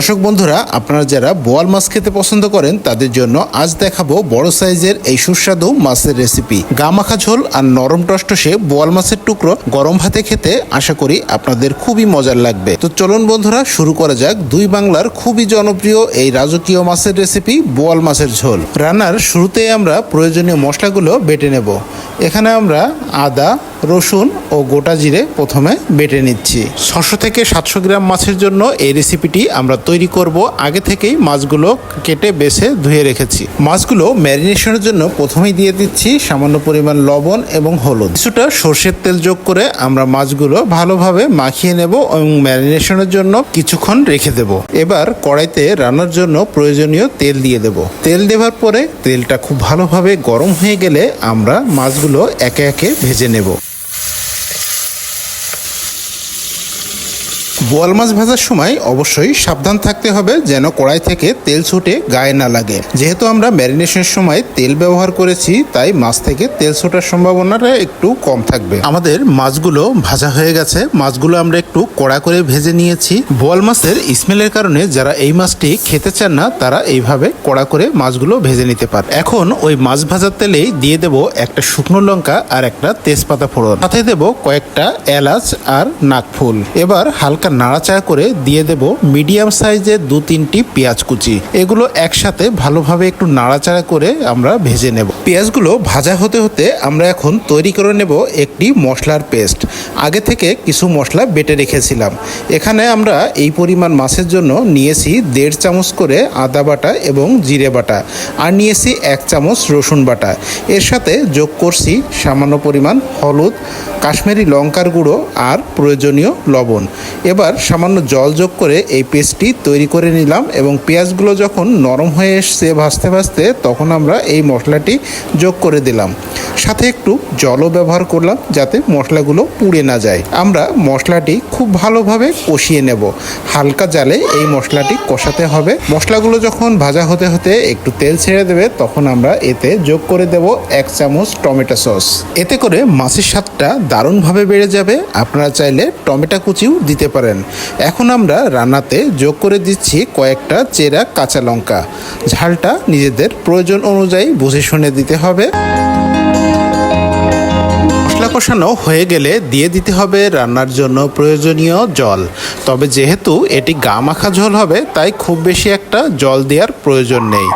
দর্শক বন্ধুরা, আপনারা যারা বোয়াল মাছ খেতে পছন্দ করেন, তাদের জন্য আজ দেখাবো বড় সাইজের এই সুস্বাদু মাছের রেসিপি গা মাখা ঝোল আর নরম টসটসে বোয়াল মাছের টুকরো গরম ভাতে খেতে আশা করি আপনাদের খুবই মজার লাগবে। তো চলুন বন্ধুরা, শুরু করা যাক দুই বাংলার খুবই জনপ্রিয় এই রাজকীয় মাছের রেসিপি বোয়াল মাছের ঝোল। রান্নার শুরুতেই আমরা প্রয়োজনীয় মশলাগুলো বেটে নেব। এখানে আমরা আদা রসুন ও গোটা জিরে প্রথমে বেটে নিচ্ছি। ছশো থেকে সাতশো গ্রাম মাছের জন্য এই রেসিপিটি আমরা তৈরি করব। আগে থেকেই মাছগুলো কেটে বেছে ধুয়ে রেখেছি। মাছগুলো ম্যারিনেশনের জন্য প্রথমেই দিয়ে দিচ্ছি সামান্য পরিমাণ লবণ এবং হলুদ। কিছুটা সর্ষের তেল যোগ করে আমরা মাছগুলো ভালোভাবে মাখিয়ে নেব এবং ম্যারিনেশনের জন্য কিছুক্ষণ রেখে দেব। এবার কড়াইতে রান্নার জন্য প্রয়োজনীয় তেল দিয়ে দেব। তেল দেওয়ার পরে তেলটা খুব ভালোভাবে গরম হয়ে গেলে আমরা মাছগুলো একে একে ভেজে নেব। বোয়াল মাছ ভাজার সময় অবশ্যই সাবধান থাকতে হবে যেন কড়াই থেকে তেল ছুটে গায়ে না লাগে। যেহেতু আমরা ম্যারিনেশনের সময় তেল ব্যবহার করেছি, তাই মাছ থেকে তেল ছোটার সম্ভাবনাটা একটু কম থাকবে। আমাদের মাছগুলো ভাজা হয়ে গেছে। মাছগুলো আমরা একটু কড়া করে ভেজে নিয়েছি। বোয়াল মাছের স্মেলের কারণে যারা এই মাছটি খেতে চান না, তারা এইভাবে কড়া করে মাছগুলো ভেজে নিতে পারে। এখন ওই মাছ ভাজার তেলেই দিয়ে দেব একটা শুকনো লঙ্কা আর একটা তেজপাতা ফোড়ন। সাথে দেব কয়েকটা এলাচ আর নাকফুল এবার হালকা নাড়াচাড়া করে দিয়ে দেব মিডিয়াম সাইজের দু তিনটি পেঁয়াজ কুচি। এগুলো একসাথে ভালোভাবে একটু নাড়াচাড়া করে আমরা ভেজে নেব। পেঁয়াজগুলো ভাজা হতে হতে আমরা এখন তৈরি করে নেব একটি মশলার পেস্ট। আগে থেকে কিছু মশলা বেটে রেখেছিলাম। এখানে আমরা এই পরিমাণ মাছের জন্য নিয়েছি দেড় চামচ করে আদা বাটা এবং জিরে বাটা আর নিয়েছি এক চামচ রসুন বাটা। এর সাথে যোগ করছি সামান্য পরিমাণ হলুদ, কাশ্মীরি লঙ্কার গুঁড়ো আর প্রয়োজনীয় লবণ। এবার সামান্য জল যোগ করে এই পেস্টটি তৈরি করে নিলাম এবং পেঁয়াজগুলো যখন নরম হয়ে এসছে ভাজতে ভাজতে, তখন আমরা এই মশলাটি যোগ করে দিলাম। সাথে একটু জলও ব্যবহার করলাম যাতে মশলাগুলো পুড়ে না যায়। আমরা মশলাটি খুব ভালোভাবে কষিয়ে নেব। হালকা জালে এই মশলাটি কষাতে হবে। মশলাগুলো যখন ভাজা হতে হতে একটু তেল ছেড়ে দেবে, তখন আমরা এতে যোগ করে দেব এক চামচ টমেটো সস। এতে করে মাছের স্বাদটা দারুণভাবে বেড়ে যাবে। আপনারা চাইলে টমেটো কুচিও দিতে পারেন। এখন আমরা রান্নাতে যোগ করে দিচ্ছি কয়েকটা চেরা কাঁচা লঙ্কা। ঝালটা নিজেদের প্রয়োজন অনুযায়ী বুঝে শুনে দিতে হবে। মশলা কষানো হয়ে গেলে দিয়ে দিতে হবে রান্নার জন্য প্রয়োজনীয় জল। তবে যেহেতু এটি গা মাখা ঝোল হবে, তাই খুব বেশি একটা জল দেওয়ার প্রয়োজন নেই।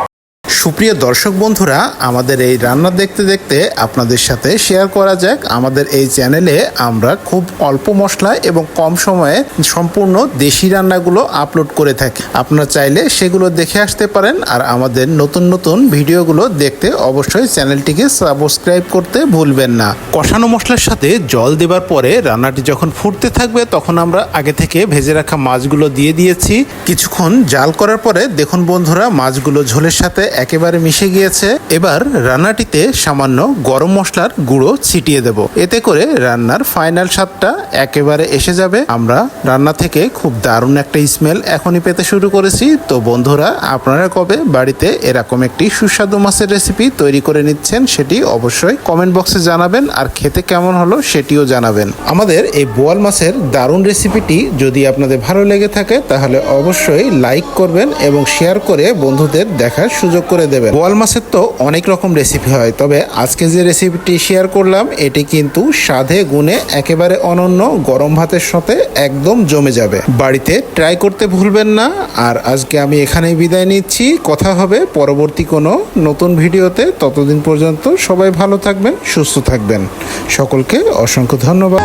সুপ্রিয় দর্শক বন্ধুরা, আমাদের এই রান্না দেখতে দেখতে আপনাদের সাথে শেয়ার করা যাক। আমাদের এই চ্যানেলে আমরা খুব অল্প মশলা এবং কম সময়ে সম্পূর্ণ দেশি রান্নাগুলো আপলোড করে থাকি। আপনারা চাইলে সেগুলো দেখে আসতে পারেন আর আমাদের নতুন নতুন ভিডিওগুলো দেখতে অবশ্যই চ্যানেলটিকে সাবস্ক্রাইব করতে ভুলবেন না। কষানো মশলার সাথে জল দেবার পরে রান্নাটি যখন ফুটতে থাকবে, তখন আমরা আগে থেকে ভেজে রাখা মাছগুলো দিয়ে দিয়েছি। কিছুক্ষণ জাল করার পরে দেখুন বন্ধুরা, মাছগুলো ঝোলের সাথে একেবারে মিশে গিয়েছে, এবার রান্নাটিতে সামান্য গরম মশলার গুঁড়ো ছিটিয়ে দেব। এতে করে রান্নার ফাইনাল স্বাদটা একেবারে এসে যাবে। আমরা রান্না থেকে খুব দারুণ একটা স্মেল এখনই পেতে শুরু করেছি। তো বন্ধুরা, আপনারা কবে বাড়িতে এরকম একটি সুস্বাদু মাছের রেসিপি তৈরি করে নিচ্ছেন সেটি অবশ্যই কমেন্ট বক্সে জানাবেন। আর খেতে কেমন হলো সেটিও জানাবেন। আমাদের এই বোয়াল মাছের দারুণ রেসিপিটি যদি আপনাদের ভালো লেগে থাকে, তাহলে অবশ্যই লাইক করবেন এবং শেয়ার করে বন্ধুদের দেখার সুযোগ করে দেবেন। বোয়াল মাছের তো অনেক রকম রেসিপি হয়, তবে আজকে যে রেসিপিটি শেয়ার করলাম, এটি কিন্তু স্বাদে গুণে একেবারে অনন্য গরম ভাতের সাথে একদম জমে যাবে। বাড়িতে ট্রাই করতে ভুলবেন না, আর আজকে আমি এখানেই বিদায় নিচ্ছি। কথা হবে পরবর্তী কোনো নতুন ভিডিওতে। ততদিন পর্যন্ত সবাই ভালো থাকবেন, সুস্থ থাকবেন। সকলকে অসংখ্য ধন্যবাদ।